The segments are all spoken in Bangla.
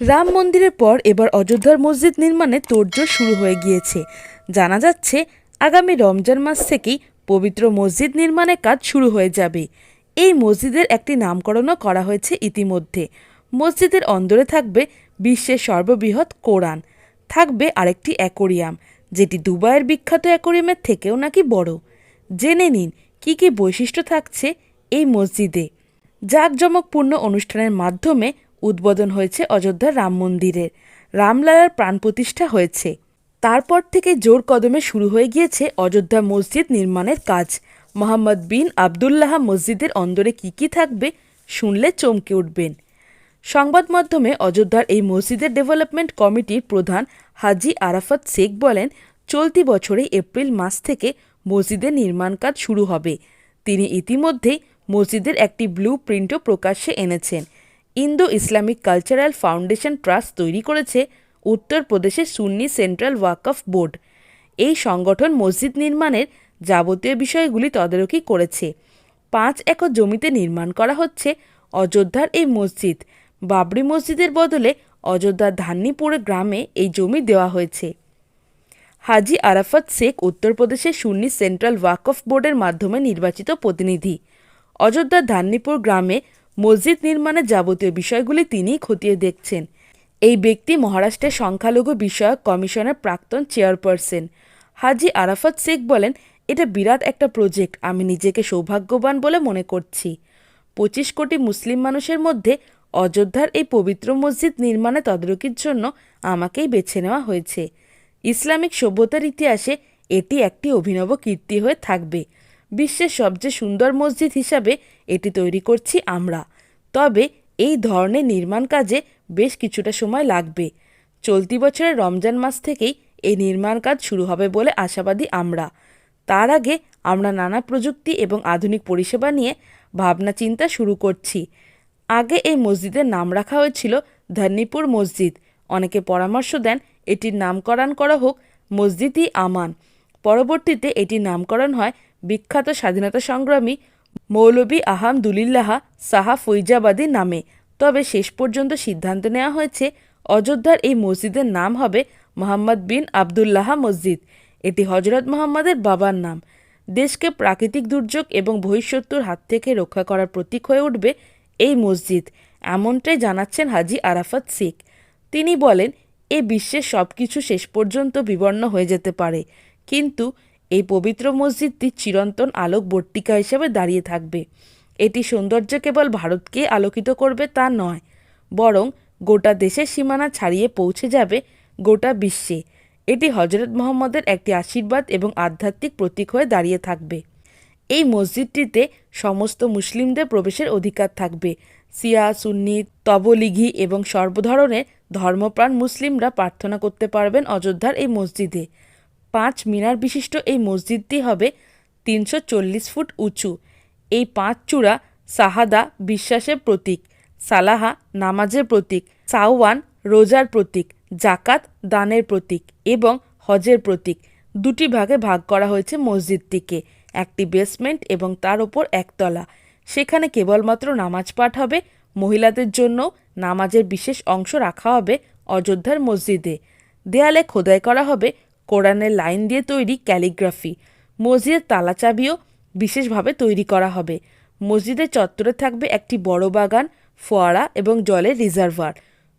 রাম মন্দিরের পর এবার অযোধ্যার মসজিদ নির্মাণে তোড়জোড় শুরু হয়ে গিয়েছে। জানা যাচ্ছে, আগামী রমজান মাস থেকেই পবিত্র মসজিদ নির্মাণের কাজ শুরু হয়ে যাবে। এই মসজিদের একটি নামকরণও করা হয়েছে ইতিমধ্যে। মসজিদের অন্দরে থাকবে বিশ্বের সর্ববৃহৎ কোরআন। থাকবে আরেকটি অ্যাকোরিয়াম, যেটি দুবাইয়ের বিখ্যাত অ্যাকোরিয়ামের থেকেও নাকি বড়। জেনে নিন, কী কী বৈশিষ্ট্য থাকছে এই মসজিদে? জাঁকজমকপূর্ণ অনুষ্ঠানের মাধ্যমে উদ্বোধন হয়েছে অযোধ্যার রাম মন্দিরের রামলালার প্রাণ প্রতিষ্ঠা হয়েছে। তারপর থেকে জোর কদমে শুরু হয়ে গিয়েছে অযোধ্যা মসজিদ নির্মাণের কাজ। মোহাম্মদ বিন আবদুল্লাহ মসজিদের অন্দরে কী কী থাকবে শুনলে চমকে উঠবেন। সংবাদ মাধ্যমে অযোধ্যার এই মসজিদের ডেভেলপমেন্ট কমিটির প্রধান হাজি আরাফাত শেখ বলেন, চলতি বছরে এপ্রিল মাস থেকে মসজিদের নির্মাণ কাজ শুরু হবে। তিনি ইতিমধ্যেই মসজিদের একটি ব্লু প্রিন্টও প্রকাশ্যে এনেছেন। Indo Islamic Cultural Foundation Trust তৈরি করেছে উত্তরপ্রদেশের সুন্নি সেন্ট্রাল ওয়াকফ বোর্ড। এই সংগঠন মসজিদ নির্মাণের যাবতীয় বিষয়গুলি তদারকি করেছে। পাঁচ একর জমিতে নির্মাণ করা হচ্ছে অযোধ্যার এই মসজিদ। বাবরি মসজিদের বদলে অযোধ্যার ধান্নিপুর গ্রামে এই জমি দেওয়া হয়েছে। হাজি আরাফাত শেখ উত্তরপ্রদেশের সুন্নি সেন্ট্রাল ওয়াকফ বোর্ডের মাধ্যমে নির্বাচিত প্রতিনিধি। অযোধ্যার ধান্নিপুর গ্রামে মসজিদ নির্মাণের যাবতীয় বিষয়গুলি তিনিই খতিয়ে দেখছেন। এই ব্যক্তি মহারাষ্ট্রের সংখ্যালঘু বিষয়ক কমিশনের প্রাক্তন চেয়ারপারসন। হাজি আরাফাত শেখ বলেন, এটা বিরাট একটা প্রজেক্ট, আমি নিজেকে সৌভাগ্যবান বলে মনে করছি। পঁচিশ কোটি মুসলিম মানুষের মধ্যে অযোধ্যার এই পবিত্র মসজিদ নির্মাণে তদারকির জন্য আমাকেই বেছে নেওয়া হয়েছে। ইসলামিক সভ্যতার ইতিহাসে এটি একটি অভিনব কীর্তি হয়ে থাকবে। বিশ্বের সবচেয়ে সুন্দর মসজিদ হিসাবে এটি তৈরি করছি আমরা। তবে এই ধরনের নির্মাণ কাজে বেশ কিছুটা সময় লাগবে। চলতি বছরের রমজান মাস থেকেই এই নির্মাণ কাজ শুরু হবে বলে আশাবাদী আমরা। তার আগে আমরা নানা প্রযুক্তি এবং আধুনিক পরিষেবা নিয়ে ভাবনা চিন্তা শুরু করছি। আগে এই মসজিদের নাম রাখা হয়েছিল ধন্নিপুর মসজিদ। অনেকে পরামর্শ দেন এটির নামকরণ করা হোক মসজিদই আমান। পরবর্তীতে এটির নামকরণ হয় বিখ্যাত স্বাধীনতা সংগ্রামী মৌলবী আহামদুলিল্লাহ সাহা ফৈজাবাদী নামে। তবে শেষ পর্যন্ত সিদ্ধান্ত নেওয়া হয়েছে, অযোধ্যার এই মসজিদের নাম হবে মোহাম্মদ বিন আবদুল্লাহ মসজিদ। এটি হজরত মোহাম্মদের বাবার নাম। দেশকে প্রাকৃতিক দুর্যোগ এবং বহিঃশত্রুর হাত থেকে রক্ষা করার প্রতীক হয়ে উঠবে এই মসজিদ, এমনটাই জানাচ্ছেন হাজি আরাফাত শেখ। তিনি বলেন, এ বিশ্বের সব কিছু শেষ পর্যন্ত বিবর্ণ হয়ে যেতে পারে। কিন্তু এই পবিত্র মসজিদটি চিরন্তন আলোক বর্তিকা হিসেবে দাঁড়িয়ে থাকবে। এটি সৌন্দর্য কেবল ভারতকে আলোকিত করবে তা নয়, বরং গোটা দেশের সীমানা ছাড়িয়ে পৌঁছে যাবে গোটা বিশ্বে। এটি হজরত মোহাম্মদের একটি আশীর্বাদ এবং আধ্যাত্মিক প্রতীক হয়ে দাঁড়িয়ে থাকবে। এই মসজিদটিতে সমস্ত মুসলিমদের প্রবেশের অধিকার থাকবে। সিয়া সুন্নি তবলিঘি এবং সর্বধরনের ধর্মপ্রাণ মুসলিমরা প্রার্থনা করতে পারবেন অযোধ্যার এই মসজিদে। পাঁচ মিনার বিশিষ্ট এই মসজিদটি হবে তিনশো চল্লিশ ফুট উঁচু। এই পাঁচ চূড়া সাহাদা বিশ্বাসের প্রতীক, সালাহা নামাজের প্রতীক, সাওয়ান রোজার প্রতীক জাকাত দানের প্রতীক এবং হজের প্রতীক। দুটি ভাগে ভাগ করা হয়েছে মসজিদটিকে, একটি বেসমেন্ট এবং তার ওপর একতলা। সেখানে কেবলমাত্র নামাজ পাঠ হবে, মহিলাদের জন্য নামাজের বিশেষ অংশ রাখা হবে অযোধ্যার মসজিদে। দেয়ালে খোদাই করা হবে কোরআনের লাইন দিয়ে তৈরি ক্যালিগ্রাফি। মসজিদের তালাচাবিও বিশেষভাবে তৈরি করা হবে। মসজিদের চত্বরে থাকবে একটি বড় বাগান, ফোয়ারা এবং জলের রিজার্ভার।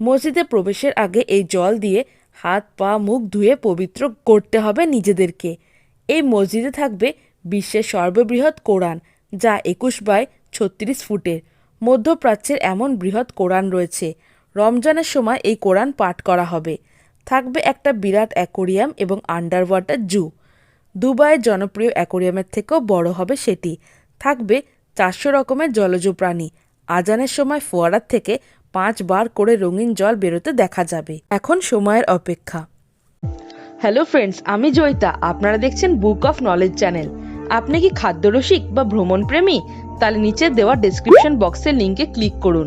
মসজিদে প্রবেশের আগে এই জল দিয়ে হাত, পা, মুখ ধুয়ে পবিত্র করতে হবে নিজেদেরকে। এই মসজিদে থাকবে বিশ্বের সর্ববৃহৎ কোরআন, যা একুশ বাই ছত্রিশ ফুটের। মধ্যপ্রাচ্যের এমন বৃহৎ কোরআন রয়েছে। রমজানের সময় এই কোরআন পাঠ করা হবে। থাকবে একটা বিরাট অ্যাকোরিয়াম এবং আন্ডার ওয়াটার জু। দুবাইয়ের জনপ্রিয় অ্যাকোরিয়ামের থেকেও বড় হবে সেটি। থাকবে চারশো রকমের জলজ প্রাণী। আজানের সময় ফোয়ারার থেকে পাঁচ বার করে রঙিন জল বেরোতে দেখা যাবে। এখন সময়ের অপেক্ষা। হ্যালো ফ্রেন্ডস আমি জয়িতা। আপনারা দেখছেন বুক অফ নলেজ চ্যানেল আপনি কি খাদ্যরসিক বা ভ্রমণ প্রেমী তাহলে নিচে দেওয়া ডেসক্রিপশন বক্সের লিঙ্কে ক্লিক করুন।